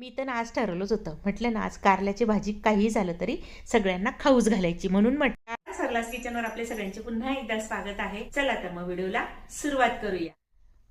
मी तर आज ठरवलंच होतं. म्हटलं ना आज कारल्याची भाजी काही झालं तरी सगळ्यांना खाऊच घालायची म्हणून म्हटलं सरलास किचनवर आपले सगळ्यांचे पुन्हा एकदा स्वागत आहे. चला तर मग व्हिडिओला सुरुवात करूया.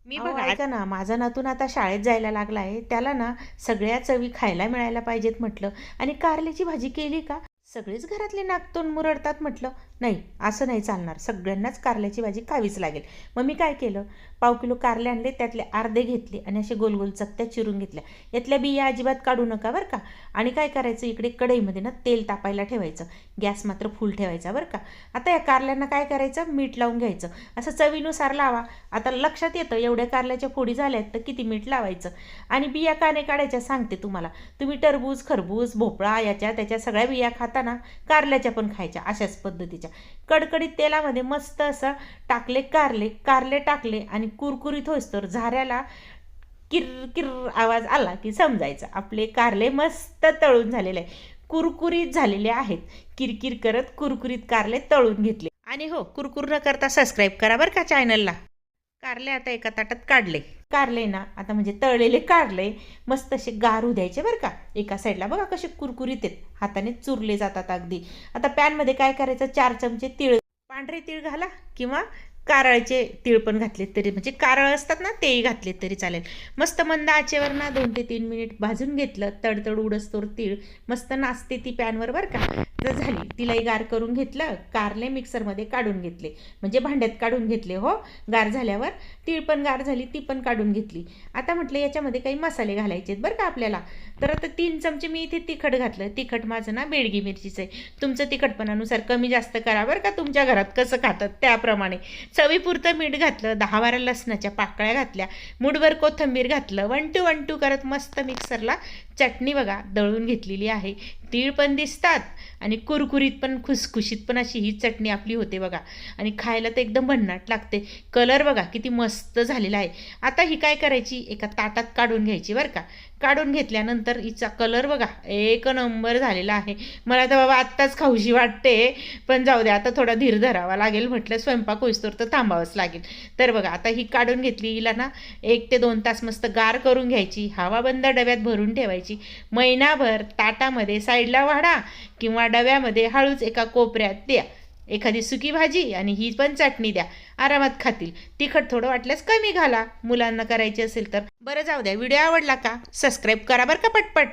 मी बघा ऐका ना माझा नातून आता शाळेत जायला लागला आहे त्याला ना सगळ्या चवी खायला मिळायला पाहिजेत म्हटलं. आणि कारल्याची भाजी केली का? सगळेच घरातले नागतोंड मुरडतात म्हटलं नाही असं नाही चालणार. सगळ्यांनाच कारल्याची भाजी खावीच लागेल. मग मी काय केलं? पाव किलो कारले आणले त्यातले अर्धे घेतले आणि असे गोल गोल चकत्या चिरून घेतल्या. यातल्या बिया अजिबात काढू नका बरं का. आणि काय करायचं? इकडे कढईमध्ये ना तेल तापायला ठेवायचं. गॅस मात्र फुल ठेवायचा बरं का. आता या कारल्यांना काय करायचं? मीठ लावून घ्यायचं. असं चवीनुसार लावा. आता लक्षात येतं एवढ्या कारल्याच्या फोडी झाल्यात तर किती मीठ लावायचं? आणि बिया काने काढायच्या सांगते तुम्हाला. तुम्ही टरबूज खरबूज भोपळा याच्या त्याच्या सगळ्या बिया खाताना कारल्याच्या पण खायच्या अशाच पद्धतीच्या. कडकडीत तेलामध्ये मस्त असं टाकले कारले कारले टाकले आणि कुरकुरीत होईस तर झाऱ्याला किर किर आवाज आला की समजायचा. आपले कारले मस्त तळून झालेले आहे कुरकुरीत झालेले आहेत. किरकिर करत कुरकुरीत कारले तळून घेतले. आणि हो कुरकुर न करता सबस्क्राईब करा बरं का चॅनलला कारले आता एका ताटात काढले. कारले ना आता म्हणजे तळलेले कारले मस्त असे गारू द्यायचे बरं का. एका साईडला बघा कसे कुरकुरीत आहेत. हाताने चुरले जातात अगदी. आता पॅनमध्ये काय करायचं? चार चमचे तिळ. पांढरे तिळ घाला किंवा कारळचे तीळ पण घातले तरी. म्हणजे कारळ असतात ना तेही घातले तरी चालेल. मस्त मंद आचेवर ना दोन ते तीन मिनिट भाजून घेतलं. तडतड उडस्तोर तीळ. मस्त नाचते ती पॅनवर बरं का. झाली. तिलाही गार करून घेतलं कारले मिक्सरमध्ये काढून घेतले. म्हणजे भांड्यात काढून घेतले हो. गार झाल्यावर तीळ पण गार झाली ती पण काढून घेतली. आता म्हटलं याच्यामध्ये काही मसाले घालायचे आहेत बरं का आपल्याला? तर आता तीन चमचे मी इथे तिखट घातलं. तिखट माझं ना बेडगी मिरचीचं आहे. तुमचं तिखटपणानुसार कमी जास्त करा बरं का तुमच्या घरात कसं खातात त्याप्रमाणे. चवीपुरतं मीठ घातलं दहा बारा लसणाच्या पाकळ्या घातल्या मुठभर कोथंबीर घातलं वन टू वन टू करत मस्त मिक्सरला चटणी बघा दळून घेतलेली आहे. तीळ पण दिसतात आणि कुरकुरीत पण खुसखुशीत पण अशी ही चटणी आपली होते बघा. आणि खायला तर एकदम भन्नाट लागते. कलर बघा किती मस्त झालेला आहे. आता ही काय करायची? एका ताटात काढून घ्यायची बरं का. काढून घेतल्यानंतर हिचा कलर बघा एक नंबर झालेला आहे. मला तर बाबा आत्ताच खाऊशी वाटते. पण जाऊ दे आता थोडा धीर धरावा लागेल. म्हटलं स्वयंपाक होईस्तोर तर थांबावंच लागेल. तर बघा आता ही काढून घेतली हिला ना एक ते दोन तास मस्त गार करून घ्यायची. हवाबंद डब्यात भरून ठेवायची. महिनाभर ताटामध्ये साईडला वाढा किंवा डब्यामध्ये हळूच एका कोपऱ्यात द्या. एखादी सुकी भाजी आणि ही पण चटणी द्या. आरामात खातील. तिखट थोडं वाटल्यास कमी घाला. मुलांना करायची असेल तर. बरं जाऊ द्या. व्हिडिओ आवडला का? सबस्क्राईब करा बरं का पटपट.